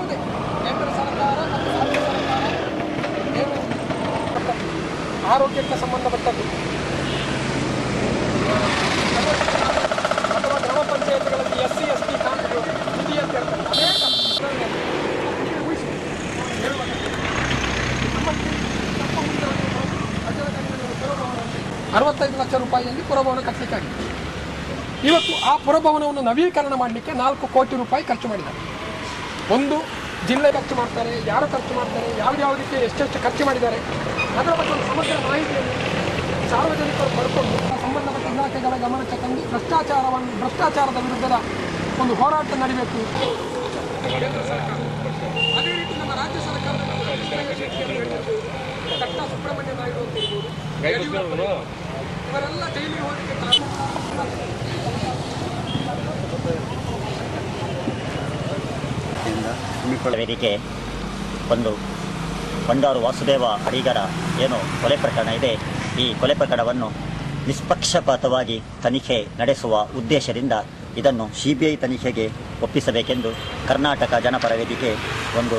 ಯಾವುದೇ ಕೇಂದ್ರ ಸರ್ಕಾರ ಮತ್ತು ರಾಜ್ಯ ಸರ್ಕಾರ ಏನು ಆರೋಗ್ಯಕ್ಕೆ ಸಂಬಂಧಪಟ್ಟದ್ದು? ಅಥವಾ ಗ್ರಾಮ ಪಂಚಾಯತ್ಗಳಲ್ಲಿ ಎಸ್ ಸಿ ಎಸ್ ಟಿ ಕಾನೂನು ನಿಧಿ ಅಂತ ಹೇಳ್ತಾರೆ ಅರವತ್ತೈದು ಲಕ್ಷ ರೂಪಾಯಿಯಲ್ಲಿ ಪುರಭವನ ಕಟ್ಟಲಿಕ್ಕಾಗಿದೆ ಇವತ್ತು ಆ ಪುರಭವನವನ್ನು ನವೀಕರಣ ಮಾಡಲಿಕ್ಕೆ ನಾಲ್ಕು ಕೋಟಿ ರೂಪಾಯಿ ಖರ್ಚು ಮಾಡಿದ್ದಾರೆ. ಒಂದು ಜಿಲ್ಲೆ ಖರ್ಚು ಮಾಡ್ತಾರೆ ಯಾರು ಖರ್ಚು ಮಾಡ್ತಾರೆ ಯಾವ್ಯಾವುದಕ್ಕೆ ಎಷ್ಟೆಷ್ಟು ಖರ್ಚು ಮಾಡಿದ್ದಾರೆ ಅದರ ಬಗ್ಗೆ ಒಂದು ಸಮಗ್ರ ಮಾಹಿತಿಯನ್ನು ಸಾರ್ವಜನಿಕರು ಪಡ್ಕೊಂಡು ಸಂಬಂಧಪಟ್ಟ ಇಲಾಖೆಗಳ ಗಮನಕ್ಕೆ ತಂದು ಭ್ರಷ್ಟಾಚಾರವನ್ನು ಭ್ರಷ್ಟಾಚಾರದ ವಿರುದ್ಧದ ಒಂದು ಹೋರಾಟ ನಡೀಬೇಕು. ಕೇಂದ್ರ ಸರ್ಕಾರ. ಅದೇ ರೀತಿ ನಮ್ಮ ರಾಜ್ಯ ಸರ್ಕಾರದ ಸುಬ್ರಹ್ಮಣ್ಯ ನಾಯ್ಡು ಅಂತ ಇರ್ಬೋದು ಇವರೆಲ್ಲ ಜೈಲಿಗೆ ಹೋಗಲಿಕ್ಕೆ ವೇದಿಕೆ ಒಂದು. ಬಂಡಾರು ವಾಸುದೇವ ಅಡಿಗರ ಏನು ಕೊಲೆ ಪ್ರಕರಣ ಇದೆ. ಈ ಕೊಲೆ ಪ್ರಕರಣವನ್ನು ನಿಷ್ಪಕ್ಷಪಾತವಾಗಿ ತನಿಖೆ ನಡೆಸುವ ಉದ್ದೇಶದಿಂದ ಇದನ್ನು ಸಿ ಬಿ ಐ ತನಿಖೆಗೆ ಒಪ್ಪಿಸಬೇಕೆಂದು ಕರ್ನಾಟಕ ಜನಪರ ವೇದಿಕೆ ಒಂದು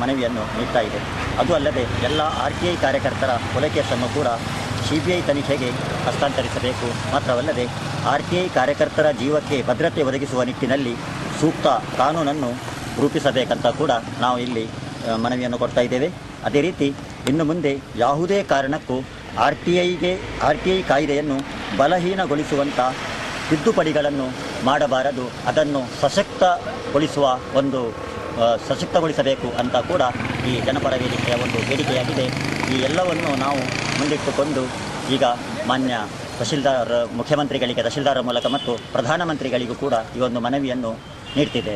ಮನವಿಯನ್ನು ನೀಡ್ತಾ ಇದೆ. ಅದು ಅಲ್ಲದೆ ಎಲ್ಲ ಆರ್ ಟಿ ಐ ಕಾರ್ಯಕರ್ತರ ಕೊಲೆ ಕೇಸನ್ನು ಕೂಡ ಸಿ ಬಿ ಐ ತನಿಖೆಗೆ ಹಸ್ತಾಂತರಿಸಬೇಕು. ಮಾತ್ರವಲ್ಲದೆ ಆರ್ ಟಿ ಐ ಕಾರ್ಯಕರ್ತರ ಜೀವಕ್ಕೆ ಭದ್ರತೆ ಒದಗಿಸುವ ನಿಟ್ಟಿನಲ್ಲಿ ಸೂಕ್ತ ಕಾನೂನನ್ನು ರೂಪಿಸಬೇಕಂತ ಕೂಡ ನಾವು ಇಲ್ಲಿ ಮನವಿಯನ್ನು ಕೊಡ್ತಾ ಇದ್ದೇವೆ. ಅದೇ ರೀತಿ, ಇನ್ನು ಮುಂದೆ ಯಾವುದೇ ಕಾರಣಕ್ಕೂ ಆರ್ ಟಿ ಐಗೆ, ಆರ್ ಟಿ ಐ ಕಾಯ್ದೆಯನ್ನು ಬಲಹೀನಗೊಳಿಸುವಂಥ ತಿದ್ದುಪಡಿಗಳನ್ನು ಮಾಡಬಾರದು. ಅದನ್ನು ಸಶಕ್ತಗೊಳಿಸುವ ಒಂದು ಸಶಕ್ತಗೊಳಿಸಬೇಕು ಅಂತ ಕೂಡ ಈ ಜನಪರ ವೇದಿಕೆಯ ಒಂದು ಬೇಡಿಕೆಯಾಗಿದೆ. ಈ ಎಲ್ಲವನ್ನು ನಾವು ಮುಂದಿಟ್ಟುಕೊಂಡು ಈಗ ಮಾನ್ಯ ತಹಶೀಲ್ದಾರ್, ಮುಖ್ಯಮಂತ್ರಿಗಳಿಗೆ ತಹಶೀಲ್ದಾರರ ಮೂಲಕ ಮತ್ತು ಪ್ರಧಾನಮಂತ್ರಿಗಳಿಗೂ ಕೂಡ ಈ ಒಂದು ಮನವಿಯನ್ನು ನೀಡ್ತಿದ್ದೇವೆ.